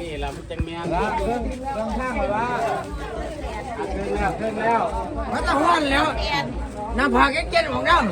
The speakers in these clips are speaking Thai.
นี่เราจังแมงละเครื่องเครื่องข้างมาละเครื่องแล้วเครื่องแล้วมันจะห้อนแล้วน้ำผักเก็ตของน้ำ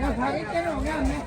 น้ำผักเก็ตของน้ำเนี่ย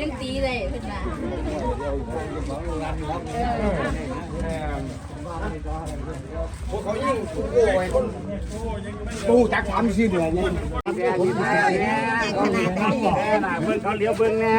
ยังตีเลยเป็นมาเขายิ่งโอ้ยคนตู้จักสามสี่เดือนเนี่ยแม่นี่แม่แม่แม่น่ะเบิ่งเขาเลี้ยวเบิ่งแน่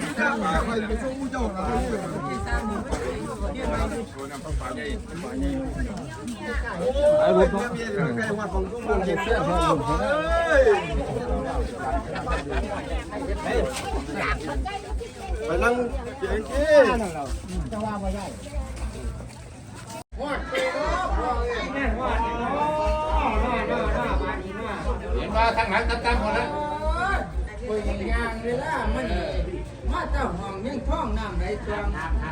ไปนั่งเจ๋งที่เห็นว่าทางหลังตั้งๆหมดแล้วคุยงานเลยล่ะมัน มาเจ้าห้องยังท่องน้ำไหลตวง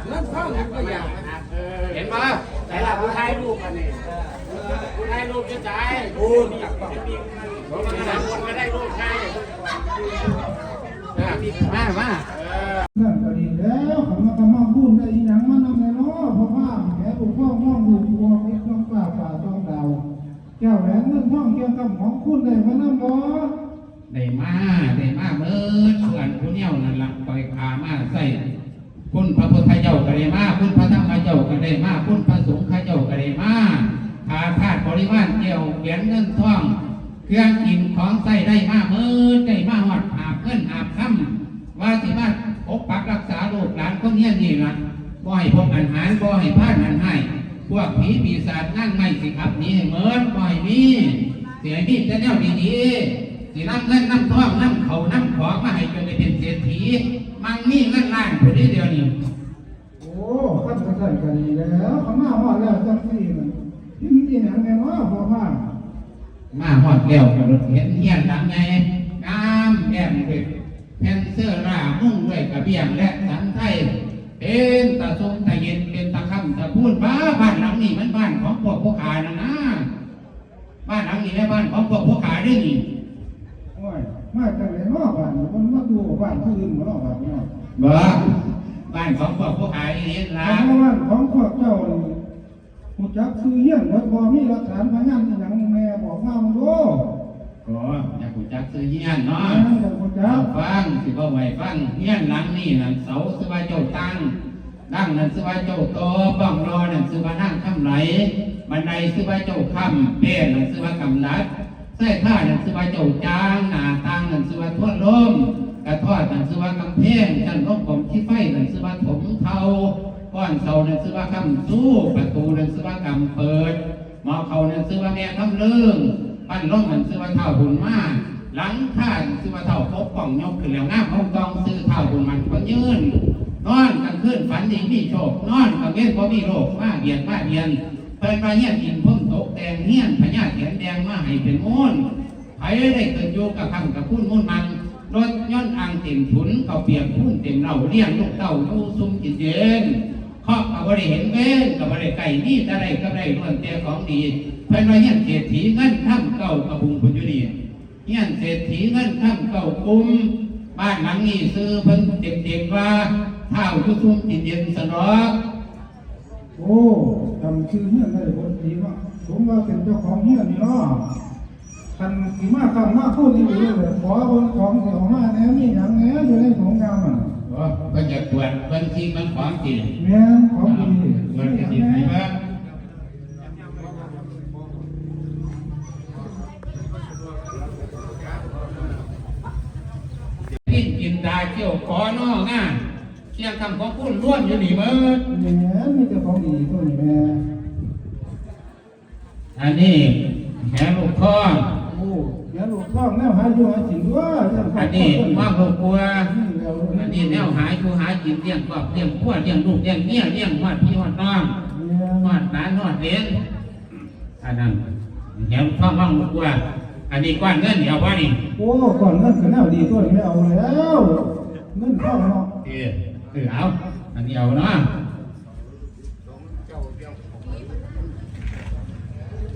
เงินท่องมันก็อยากเห็นป่ะไหนล่ะผู้ชายลูกกันนี่ผู้ชายลูกจะจ่ายพูดผมก็ได้คนก็ได้ลูกชายมามาเรื่องก็ดีแล้วคำว่าคำว่าพูดได้อีหยังมันเอาแน่เนาะเพราะว่าแม่บุกพ่อห้องบุกบัวมีเครื่องป่าป่าต้องดาวแก้วแหวนเงินท่องเกี่ยวกับของคุณได้มานำบ่ ได้มาได้มาเมื่อส่วนผู้เนี่ยนั่นละปล่อยขามาใส่คุณพระพุทธเจ้าก็ได้มาคุณพระธรรมเจ้าก็ได้มาคุณพระสงฆ์เจ้าก็ได้มาขาธาตุบริวารเกี่ยวเขียนเงินทองเครื่องกินของใส่ได้มาเมื่อได้มาหอดหาบเงินหาบคำว่าสิมาปกปักรักษาลูกหลานคนเนี้ยนี่ละบ่ให้พวกอันหารบ่ให้พลาดอันให้พวกผีปีศาจนั่งไม่สิครับนี่ให้เหมินบ่ให้มีเสียมีแต่แนวดีๆ สิรับเงินน้ำท่องน้ำเขาน้ำของมาให้จนได้เป็นเศรษฐีมังมีเงินล้านผู้นี้เดียวนี่โอ้ขั้นกระสันก็ดีแล้วคำว่าฮอดแล้วจังซี่มันพิมพ์อีหยังแน่เนาะเพราะว่ามาหอดแล้วกับรถเห็นเฮียนหลังไงงามแอมด้วยแผ่นเสื้อรามุ่งด้วยกระเบียงและสันไทยเป็นตะทรงตะเย็นเป็นตะคำตะพูดบ้าบ้านหลังนี้มันบ้านของพวกผู้ขายนะนะบ้านหลังนี้และบ้านของพวกผู้ขายด้วยนี่ โอ้ยมาจากไหนเนาะบ้านมันมาดูบ้านผู้อื่นบ่เนาะบ้านเนาะบ่บ้านของพวกผู้ขายนี่เพละราะว่าของพวกเจ้านี่ฮู้จักซื้อเฮียนบ่บ่มีหลักฐานพยานอีหยังแม่บอกมามึงดูก็อยากหูจักซื้อเฮียนเนาะนั่นแหละฮู้จัเอากฟังสิบ่ไหวฟังเฮียนหลังนี่นั่นเสาสว่าเจ้าตั้งดังนั่นสว่าเจ้าโตบ้องรอนั่นสว่านั่งคำไหลบันไดสว่าเจ้าคำเป้นั่นสว่ากำนัด ใส่ผ้านั่นสว่าเจ้าจางหน้าต่างนั่นสว่าทวนลมกระทอดนั่นสว่ากำแพงจันลมผมที่ไฟนั่นสว่าถมเทาก้อนเสานั่นสว่าคำสู้ประตูนั่นสว่ากำเปิดหมอเขานั่นสว่าแม่คำเลื่องปั้นล่มนั่นสว่าเท่าบุญมาหลังข้านซื้อว่าเท่าพบป่องยกขึ้นแล้วงามห้องตองซื้อเท่าบุญมันก็ยืนนอนกลางคืนฝันดีมีโชคนอนกลางเว้นก็มีโรคมาเบียดมาเบียนเปิดมาเฮียอินพุ่ม ตกแดงเฮี้ยนพญาแถนแดงมาให้เป็นมูลไผได้เกิดโยกับคำกับพูนมูลมันรถย้อนอ่างเต็มถุนเขาเปียกพูนเต็มเหล่าเลี้ยงลูกเต่าอยู่ซุ่มกินเย็นครอบกับบริเห็นเว้นกับบริไก่นี่จะได้ก็ได้ล้วนแต่ของดีเพิ่นมาเฮี้ยนเศรษฐีเงินข้ามเก่ากับบุงพุญยุดีเฮี้ยนเศรษฐีเงินข้ามเก่าคุ้มบ้านหลังนี้ซื้อเพิ่นเด็กๆว่าเท่าทุซุ้มกินเย็นสนอกโอ้จำชื่อเฮียนได้บ่ดีเนาะ ผมว่าเป็นเจ้าของเฮียนนาะคันกี่มาคำมากพูดที่ดีเลยขอบนของเสียงมาแน่นี่อย่างแน่อยู่ในของงามอะก็จะตรวจบัญชีมันของจริงแม่ของจริงมันจะดีไหมบ้างพี่กินตาเกี่ยวขอนอกง่นเกี่ยวคำของพูดล้วนอยู่นี่เบิดแม่มีเจ้าของดีตัวนี้แม่ อันนี้แหลูกพ่อโอ้ยาลูกท้องแนวหาอยู่หากินด้วยอันนี้ว่างลูกปัวอันนี้แนวหายอยู่หากินเลี้ยงครอบเลี้ยงพ่อเลี้ยงลูกเลี้ยงเมียเลี้ยงหอดพี่หอดน้องหอดหลานหอดเหลนอันนั้นแหลูกพ่อว่างลูกปัวอันนี้ก้อนเงินเดี๋ยวว่านี่โอ้ก่อนเงินก็แนวดีตัวนี้ไม่เอาแล้วเงินท้องเนาะเออเออเอาอันนี้เอาเนาะ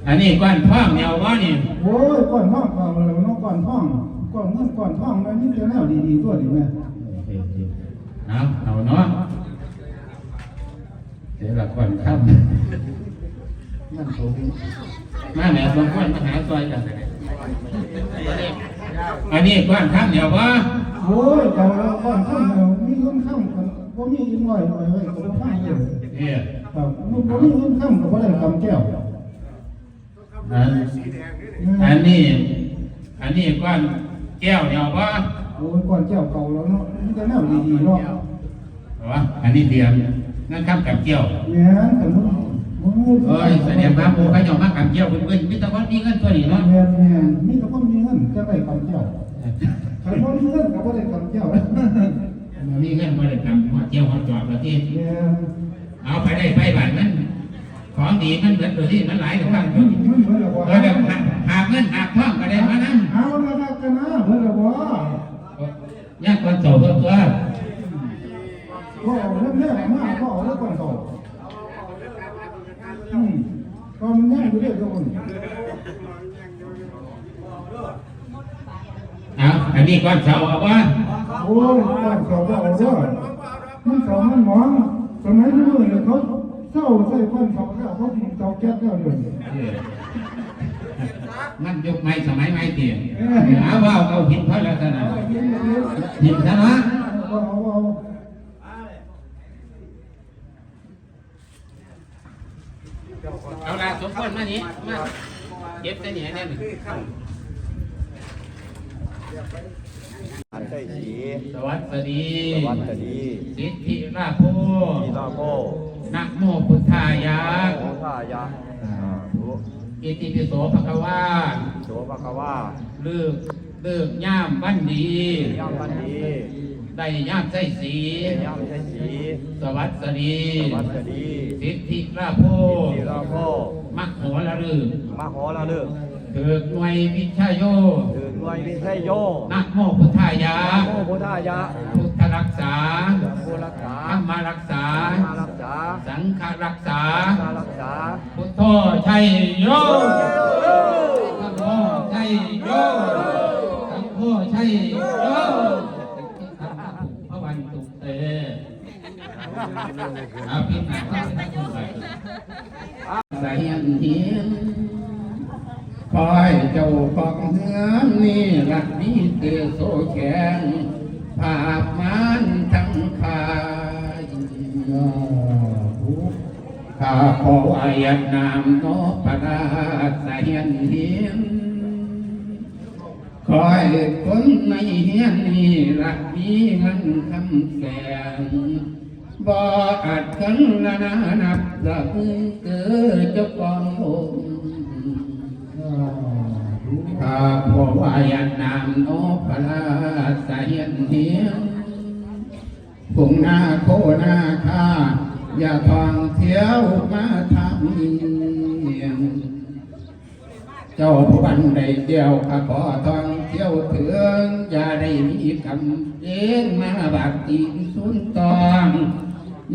อันนี้ก้อนพ่อเดี๋ยวว่านี่ โอ้ยก่อนท้องเอาแล้วเนาะก่อนท้องก่อนเงินก่อนท้องมันมีแต่แนวดีๆตัวนี้แม่เอาเอาเนาะเดี๋ยวละก่อนครับนั่นโตมาแม่บางคนมาหาซอยกันอันนี้ก้อนข้ามเดี๋ยวว่าโอ้ยเจ้าก่อนท้องแล้วมีเงินค้ำกันบ่มีอินไว้ไว้ไว้ก็บ่ฟังเลยเออครับบ่มีเงินค้ำก็บ่ได้กำแก้ว อันอันนี้ อันนี้ก้อนแก้วเดี๋ยวว่าโอ้ยก่อนแก้วเก่าแล้วเนาะมีแต่แนวดีๆเนาะวะอันนี้เดียมนั่นข้ามกับแก้วแม่นกันมันมันเอ้ยแสดงว่าหมูเขาเจ้ามากับแก้วเพิ่นเพิ่นมีแต่ว่ามีเงินตัวนี้เนาะแม่นแม่นมีแต่คนมีเงินจะได้กำแก้วใครบ่มีเงินก็บ่ได้กำแก้วมีเงินมาได้ทำหัวเจียวหัวจอบแล้วที่แม่นเอาไปได้ไปบ้านมัน ของดีมันเหมือนตัวที่มันหลายกับบ้านอยู่มันเหมือนกับเอว่าอเดี๋ยวหาหาเงินหาทองก็ได้มานั่นเอาละครับกันนะเพิ่นละบ่ยากคนโตตัวตัวบ่เอาเรื่องแรกมาบ่เอาเรื่องก่อนโตอืมก็มันยังอยู่เด้อทุกคนเอาอันนี้ก้อนเสาเอาว่าโอ้ยก่อนเขาบ่เอาเด้อมันเขามันหมองสมัยนี้เนี่ยเขา เศร้าใส่ก้อนเขาแล้วเขาถึงเตาแก๊สแล้วเดี๋ยวนี้มันยุคใหม่สมัยใหม่เตี่ยหาว่าเอาหินพระลักษณะเอาเย็นๆเอาหินซะนะเอาเอาเอาละสมควรมานี้มาเก็บแต่เนี่ยแน่นอันได้สีสวัสดี สวัสดีสิทธิราโพทีลาโม นะโมพุทธายะโอทายะสาธุอิติปิโสภะคะวาโสภะคะวาเลิกเลิกย่ามวันดีย่ำวันดีได้ย่ามใจสีย่ำใช้สี สวัสดีสวัสดีสิทธิราโพทีลาโมมักโหระลึกมาขอละเลิกเถิดหน่วยวิชาโยถื อหน่วยวิเศษโยนะโมพุทธายะโมโพธายะ พุทธรักษาโมรักษาธรรมรักษามารักษาสังฆรักษามารักษา พุทโธชัยโยสังโฆชัยโยสังโฆชัยโยพระวันตุเตอาภินาทานทั้งหลายสายันเทียนคอยเจ้าของเฮือ นนี่รักนี้เตือโซแข็งภาพมันทั้งคายข้าขออายันนามโนปราสายันเฮียนคอยคนในเฮียนนี่รักมีเงินคำแสงบ่อาจกันละนานับละมือเกิดเจ้าขององค์ ข้าขออายันนามโนปราสายันเฮียนผงหน้าโคหน้าข้าอย่าทองเที่ยวมาทำเนียงเจ้าผู้บันได้เดียวข้าขอทองเที่ยวเถืองอย่าได้มีคำเย็นมาบาดตีนสุนตอง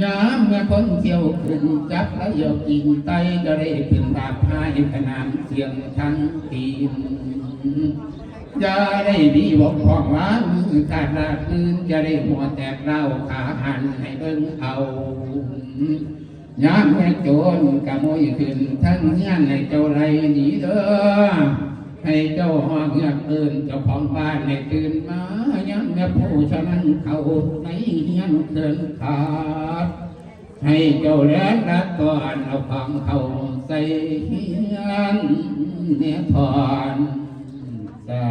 ยามเมื่อคนเที่ยวขึ้นจับแล้วยกินไตจะได้เป็นบาปหายขนามเสียงทั้งปีนอย่าได้ดีบอกพองล้างมือขาดลาดมืออย่าได้หัวแตกเล่าขาหันให้เบิ่งเอายามแม่โจรกะโมยขึ้นทั้งเงี้ยนให้เจ้าไรหนีเด้อ ให้เจ้าห้องเงียบตื่นเจ้าของบ้านให้ตื่นมายามแม่ผู้ฉะนั้นเขาในเฮียนเดินขาดให้เจ้าแลนรัดก่อนเอาของเขาใส่เฮียนเนี่ยถอนสา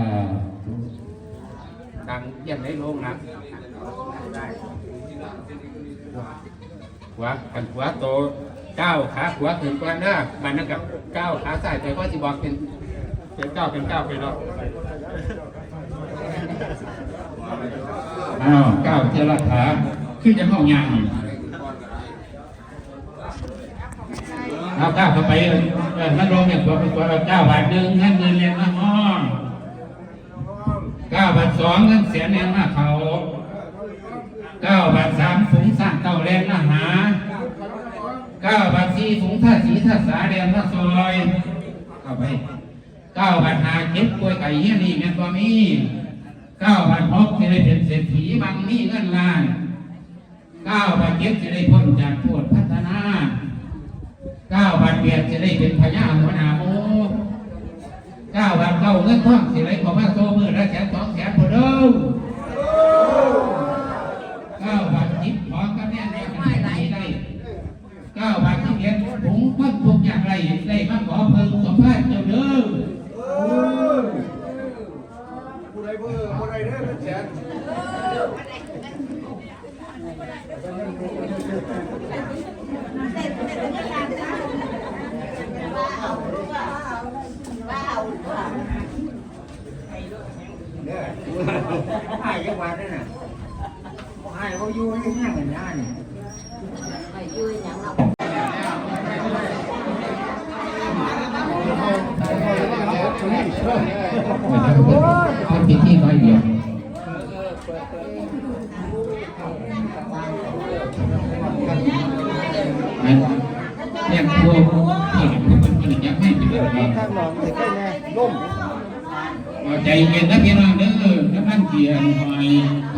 ดังเยี่ยมในโรงนะขวากันขวโตก้าวขาขวถึงกว่าหน้ามันนั่นกับก้าวขาซ้ายแต่ก็สิบอกเป็น เป็นก้าเป็นเก้าไปเนาะอ้าวก้าเจรขาขึ้นจะห้องยางเอาก้าเข้าไปนั่นลงเนี่ยตัวเป็นตัวเก้าบาทหนึ่งเงินเงินเรียนมาห้องเก้าบาทสองเงินเสียเรียนมาเขาเก้าบาทสามฝูงสั่งเก้าแรงนะหาเก้าบาทสี่ฝูงท่าสีท่าสาแดงท่าซอยเข้าไป เก้าบาทหาเก็บกล้วยไก่เฮียนี่แม่นบ่มีเก้าบาทหกจะได้เป็นเศรษฐีบางนี่เงินล้านเก้าบาทเก็บจะได้พ้นจากโทษพัฒนาเก้าบาทเบียดจะได้เป็นพญาหัวหน้าโมเก้าบาทเก้าเงินทองสิไรขอมาโซมือละแสนสองแสนพอเด้อ เก้าบาทจิบขอกันแน่แน่กันได้ได้เก้าบาทที่เรียนผมมันทุกอย่างไรได้มาขอเพิ่มสมภาพเจ้าเด้อ ผู้ใดผู้ผู้ใดเด้อเป็นแสน ให้จังหวัดนั่นน่ะให้เขาอยู่ที่แห้งกันย่านี่ ทำพิธีน้อยเดียวเนี่ยพวกที่เห็นพวกมันมันอยากให้ เป็นแบบนี้ข้างหนองติดได้แน่ล่มเอาใจเย็นนะพี่น้องเด้อน้ำมันเกียร์หน่อย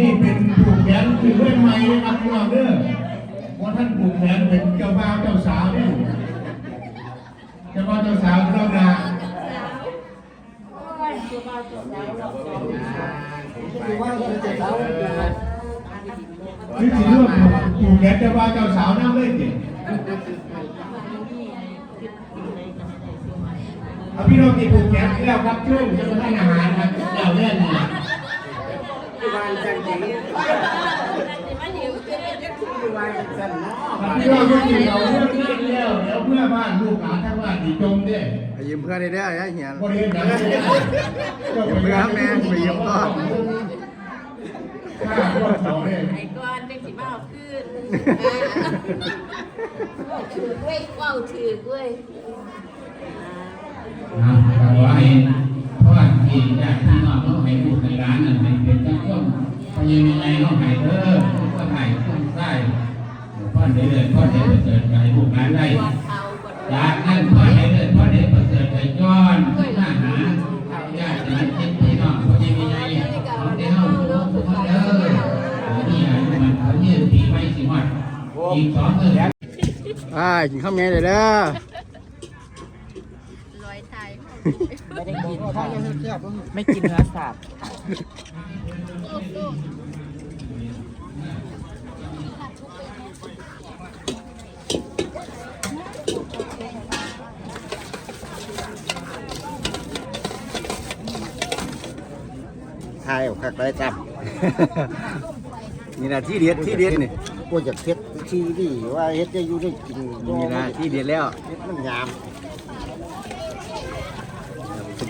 นี้เป็นผูกแขนคือเรื่องใหม่นะครับพี่น้องเด้อว่าท่านผูกแขนเป็นเจ้าบ่าวเจ้าสาวเนี่ยเจ้าบ่าวเจ้าสาวเรานานี่ถือว่าผูกแขนเจ้าบ่าวเจ้าสาวนั่งเล่นเนี่ยเอาพี่น้องที่ผูกแขนแล้วครับช่วงจะมาให้อาหารครับแล้วเล่นเนี่ยที่บ้านจันทร์นี้ที่บ้านจันทร์เนาะพี่น้องก็กินเราเรื่องนี้แล้วเดี๋ยวเพื่อบ้านลูกหลานทั้งบ้านที่จมเด้ไปยืมเพื่อนได้เด้อไอ้เหี้ยบริเวณนั้นยืมเพื่อนแม่ไปยืมก็ข้าพวกเขาเนี่ยไอ้ก้อนเด็กสิมาเอาขึ้นถือเว้ยว้าวถือเว้ยนะขอให้ พ่อที่ญาติพี่น้องเขาให้ลูกให้านนั่นให้เป็นจังหวะพอยังไงเขาให้เด้อก็ให้ขึ้นไส้พ่อได้เลยพ่อได้ประเสริฐให้ลูกหลานได้ว่าเขากดจากนั้นพ่อได้เลยพ่อได้ประเสริฐให้ย้อนขึ้นมาหาญาติพี่น้องพอยังไงเขาได้เฮาลูกเขาเด้อนี่อายุมันเขาเนี่ยปีไม่สิหมดอีกสองเดือนอ่ากินข้าวแม่เลยเด้อร้อยไทย ไม่ได้กินค่ะไม่กินเนื้อสัตว์ทายออกคักได้จับ นี่นะที่เด็ดที่เด็ดนี่กูจะเฮ็ดทีดีว่าเฮ็ดได้อยู่ได้กินนี่นะที่เด็ดแล้ว เฮ็ดมันยามสุด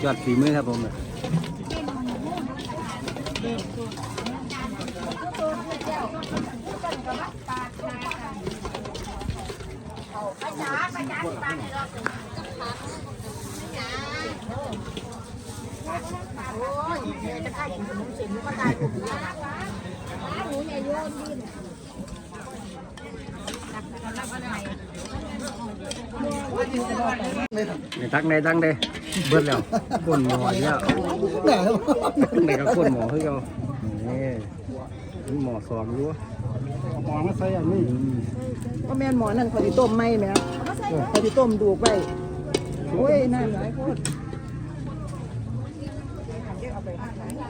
ยอดฝีมือครับผมเในทักในทักในเบิดแล้วก้นหมออีกแล้วในกับก้นหมอคือเขานี่หมอสองอยู่อมาใส่อันนี้ก็แม่นหมอนั่นเขาสิต้มไหมแหม่เขาสิต้มดูกไว้โอ้ยน้ำหลายโคตร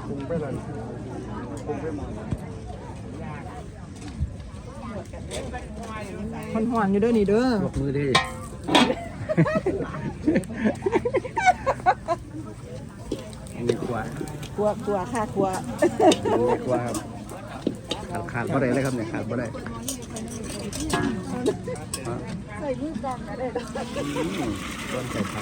ปรุงไปเลยปรุงไปหมดมันหอนอยู่เด้อนี่เด้อยกมือดิ อันนี้กว่าครัวครัวค่ะครัวอันนี้กว่าครับขาดขาดบ่ได้เลยครับเนี่ยขาดบ่ได้ใส่มือกองก็ได้ อืมต้นใส่ไข่